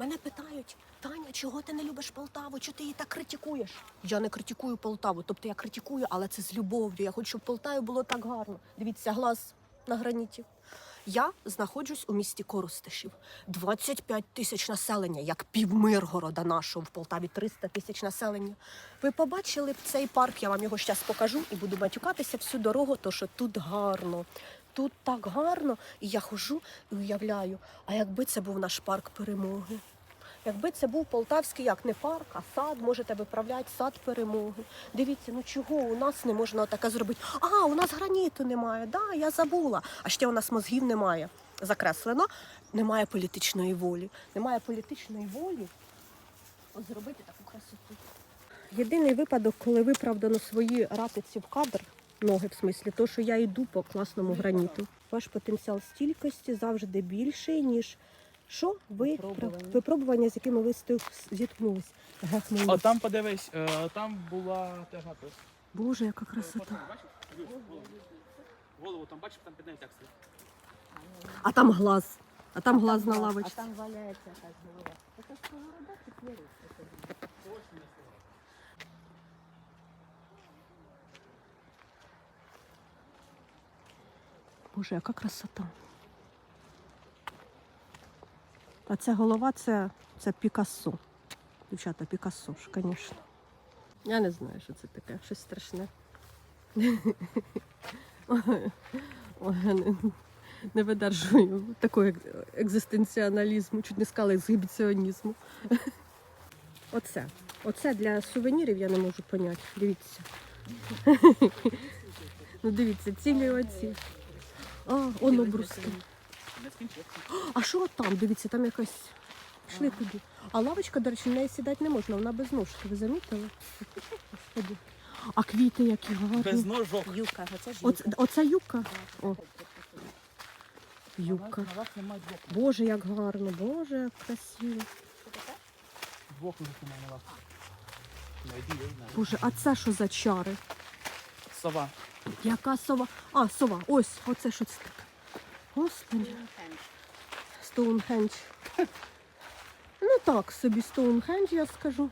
Мене питають, Таня, чого ти не любиш Полтаву? Чого ти її так критикуєш? Я не критикую Полтаву, тобто я критикую, але це з любов'ю. Я хочу, щоб Полтаві було так гарно. Дивіться, глаз на граніті. Я знаходжусь у місті Коростишів. 25 тисяч населення, як пів Миргорода нашого в Полтаві 300 тисяч населення. Ви побачили б цей парк, я вам його зараз покажу і буду матюкатися всю дорогу, то що тут гарно. Тут так гарно, і я хожу і уявляю, а якби це був наш парк перемоги. Якби це був полтавський, як не парк, а сад, можете виправляти сад перемоги. Дивіться, ну чого у нас не можна таке зробити? А, у нас граніту немає. Да, я забула. А ще у нас мозгів немає. Закреслено, немає політичної волі. Немає політичної волі. Зробити таку красоту. Єдиний випадок, коли виправдано свої ратиці в кадр, ноги в смислі, то що я йду по класному граніту. Ваш потенціал стількості завжди більший, ніж що ви Випробування. випробування, з якими ви зіткнулись. А там подивись, е, там була теж напис. Боже, яка красота. Голову. Там бачиш, там під нею текст. А там глаз. А там глаз на А там валяється якась голова. Це сковорода чи клєрус? Боже, яка красота. А ця голова це, це Пікассо. Дівчата, Пікассо ж, звісно. Я не знаю, що це таке, щось страшне. Не видержую такого екзистенціоналізму, чуть не сказала ексгібіціонізму. Оце. Оце для сувенірів я не можу поняти. Дивіться. Ну дивіться, цілі оці. А, он бруски. Не. А що там? Дивіться, там якась. Пішли туди. А лавочка, до речі, на неї сідати не можна, вона без ножки. Ви замітили? Господи. А квіти які гарні. Без ножок. Юка, оце ж Оце, юка. оце? О, О. юбка. На вас немає двох. Боже, як гарно, боже, як красиво. Двох немає на вас. Боже, а це що за чари? Сова. Яка сова? А, сова, ось, оце що це таке. Господи. Стоунхендж. Ну так, собі Стоунхендж, я скажу.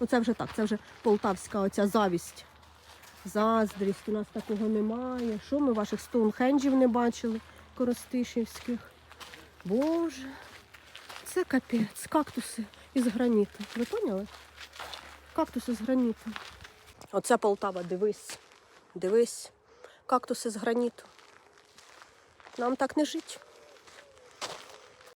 Ну це вже так, це вже полтавська оця завість. Заздрість, у нас такого немає. Що ми ваших Стоунхенджів не бачили, коростишівських. Боже, це капець, кактуси із граніту. Ви поняли? Кактуси з граніту. Оце Полтава, дивись. Дивись. Кактуси з граніту. Нам так не жить.